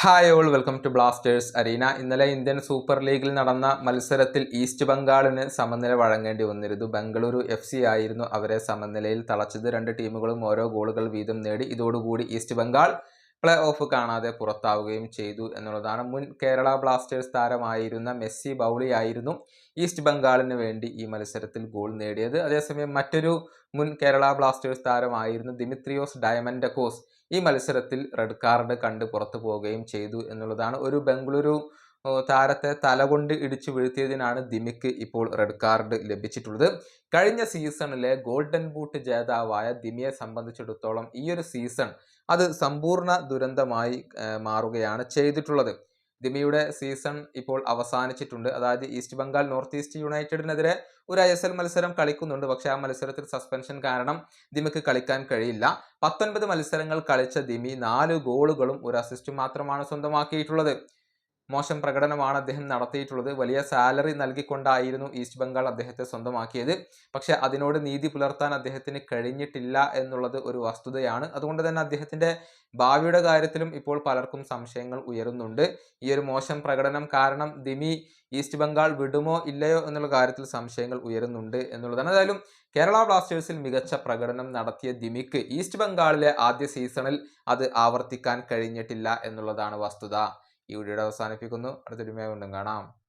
Hi all welcome to Blasters arena ഇന്നലെ Indian super ലീഗിൽ നടന്ന മത്സരത്തിൽ ഈസ്റ്റ് ബംഗാളിന് സമനില വഴങ്ങേണ്ടി വന്നിരുന്നു. ബംഗളൂരു എഫ് സി ആയിരുന്നു അവരെ സമനിലയിൽ തളച്ചത്. രണ്ട് ടീമുകളും ഓരോ ഗോളുകൾ വീതം നേടി. ഇതോടുകൂടി ഈസ്റ്റ് ബംഗാൾ പ്ലേ ഓഫ് കാണാതെ പുറത്താവുകയും ചെയ്തു എന്നുള്ളതാണ് മുൻ കേരള ബ്ലാസ്റ്റേഴ്സ് താരമായിരുന്ന മെസ്സി ബൗളി ആയിരുന്നു ഈസ്റ്റ് ബംഗാളിന് വേണ്ടി ഈ മത്സരത്തിൽ ഗോൾ നേടിയത്. അതേസമയം മറ്റൊരു മുൻ കേരള ബ്ലാസ്റ്റേഴ്സ് താരമായിരുന്ന ദിമിത്രിയോസ് ഡയമൻഡക്കോസ് ഈ മത്സരത്തിൽ റെഡ് കാർഡ് കണ്ട് പുറത്തു പോവുകയും ചെയ്തു എന്നുള്ളതാണ് ഒരു ബംഗളൂരു താരത്തെ തലകൊണ്ട് ഇടിച്ചു വീഴ്ത്തിയതിനാണ് ദിമിക്ക് ഇപ്പോൾ റെഡ് കാർഡ് ലഭിച്ചിട്ടുള്ളത്. കഴിഞ്ഞ സീസണിലെ ഗോൾഡൻ ബൂട്ട് ജേതാവായ ദിമിയെ സംബന്ധിച്ചിടത്തോളം ഈ ഒരു സീസൺ അത് സമ്പൂർണ ദുരന്തമായി മാറുകയാണ് ചെയ്തിട്ടുള്ളത്. ദിമിയുടെ സീസൺ ഇപ്പോൾ അവസാനിച്ചിട്ടുണ്ട്. അതായത് ഈസ്റ്റ് ബംഗാൾ നോർത്ത് ഈസ്റ്റ് യുണൈറ്റഡിനെതിരെ ഒരു ഐ എസ് എൽ മത്സരം കളിക്കുന്നുണ്ട്. പക്ഷേ ആ മത്സരത്തിൽ സസ്പെൻഷൻ കാരണം ദിമിക്ക് കളിക്കാൻ കഴിയില്ല. പത്തൊൻപത് മത്സരങ്ങൾ കളിച്ച ദിമി നാല് ഗോളുകളും ഒരു അസിസ്റ്റും മാത്രമാണ് സ്വന്തമാക്കിയിട്ടുള്ളത്. മോശം പ്രകടനമാണ് അദ്ദേഹം നടത്തിയിട്ടുള്ളത്. വലിയ സാലറി നൽകിക്കൊണ്ടായിരുന്നു ഈസ്റ്റ് ബംഗാൾ അദ്ദേഹത്തെ സ്വന്തമാക്കിയത്. പക്ഷെ അതിനോട് നീതി പുലർത്താൻ അദ്ദേഹത്തിന് കഴിഞ്ഞിട്ടില്ല എന്നുള്ളത് ഒരു വസ്തുതയാണ്. അതുകൊണ്ട് തന്നെ അദ്ദേഹത്തിന്റെ ഭാവിയുടെ കാര്യത്തിലും ഇപ്പോൾ പലർക്കും സംശയങ്ങൾ ഉയരുന്നുണ്ട്. ഈ ഒരു മോശം പ്രകടനം കാരണം ദിമി ഈസ്റ്റ് ബംഗാൾ വിടുമോ ഇല്ലയോ എന്നുള്ള കാര്യത്തിൽ സംശയങ്ങൾ ഉയരുന്നുണ്ട് എന്നുള്ളതാണ്. ഏതായാലും കേരള ബ്ലാസ്റ്റേഴ്സിൽ മികച്ച പ്രകടനം നടത്തിയ ദിമിക്ക് ഈസ്റ്റ് ബംഗാളിലെ ആദ്യ സീസണിൽ അത് ആവർത്തിക്കാൻ കഴിഞ്ഞിട്ടില്ല എന്നുള്ളതാണ് വസ്തുത. ഈ വീഡിയോയുടെ അവസാനിപ്പിക്കുന്നു. അടുത്തൊരു വീണ്ടും കാണാം.